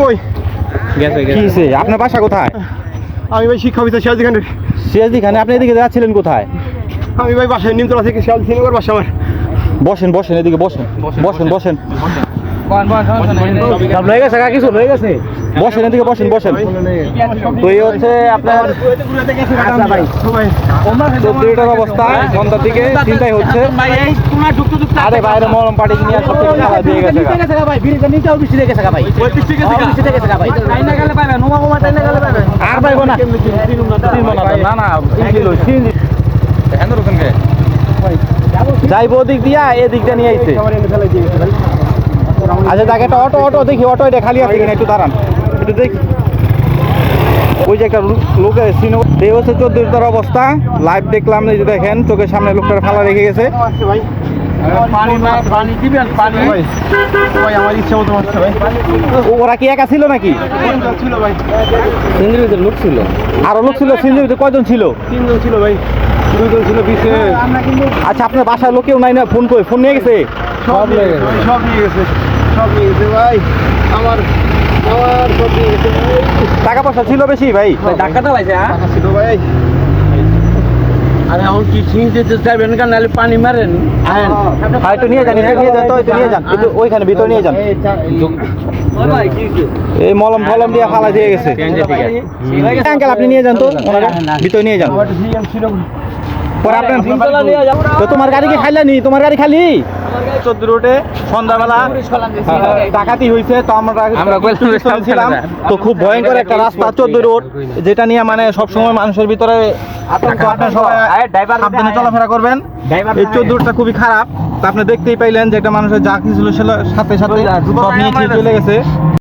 কই? গেছে আপনার বাসা কোথায়? আমি ভাই শিক্ষা অফিসার সিরাজি খানের। সিরাজদি খানে আপনি এদিকে যাচ্ছিলেন কোথায়? আমি ভাই বাসায় নিমতলা থেকে সিরাজি সিনেমার বাসা আমার। বসেন বসেন এদিকে বসেন। বসেন। বসেন। সব লয়ে গেছে কিছু লয়ে গেছে। বসেন এদিকে বসেন বসেন। তো এই হচ্ছে আপনার আচ্ছা অবস্থা সন্ধ্যার দিকে চিন্তাই হচ্ছে। ভাই এই কোনা ঢুকতে ঢুকতে আরে বাইরে পাটি নিয়ে সব দিয়ে গেছে আর পাইবো না। না না ছিল ওদিক দিয়া এদিকটা নিয়ে আইছে। আচ্ছা তাকে একটা অটো অটো দেখি অটো এটা খালি আছে কিনা একটু দাঁড়ান। একটু দেখি। ওই যে একটা এই হচ্ছে চোদ্দটার অবস্থা। লাইভ দেখলাম এই যে দেখেন চোখের সামনে লোকটার ফালা রেখে গেছে। ভাই পানি না পানি দিবেন পানি? ভাই ভাই আমার ইচ্ছা মতো মারছে ভাই। ও- ওরা কি একা ছিল নাকি? ছিল লোক ছিল। আরও লোক ছিল সিনজিবিতে কয়জন ছিল? তিনজন ছিল ভাই। দুজন ছিল আচ্ছা আপনার বাসার লোকেও নাই না? ফোন করে ফোন নিয়ে গেছে? সব নিয়ে গেছে সব নিয়ে গেছে। সব নিয়ে গেছে ভাই আমার আমার সব নিয়ে গেছে ভাই। টাকা পয়সা ছিল বেশি ভাই ধাক্কাটা লাগছে হ্যাঁ টাকা ছিল ভাই আরে এখন কি ঠিক যেতে চাইবেন কেন নাহলে পানি মারেন হ্যাঁ একটু নিয়ে যান নিয়ে যান তো নিয়ে যান একটু ওইখানে ভিতরে নিয়ে যান এই মলম ফলম দিয়ে ফালা দিয়ে গেছে আঙ্কেল আপনি নিয়ে যান তো ভিতরে নিয়ে যান পরে আপনার তো তোমার গাড়ি কি খাইলানি তোমার গাড়ি খালি? চোদ্দ রোডে সন্ধ্যাবেলা ডাকাতি হয়েছে তো আমরা ছিলাম। তো খুব ভয়ঙ্কর একটা রাস্তা চোদ্দ রোড যেটা নিয়ে মানে সবসময় মানুষের ভিতরে আতঙ্ক। আপনার সবাই সাবধানে চলাফেরা করবেন। এই চোদ্দ রোডটা খুবই খারাপ। তা আপনি দেখতেই পাইলেন যে একটা মানুষের যা কিছু ছিল সাথে সাথে সব নিয়ে চলে গেছে।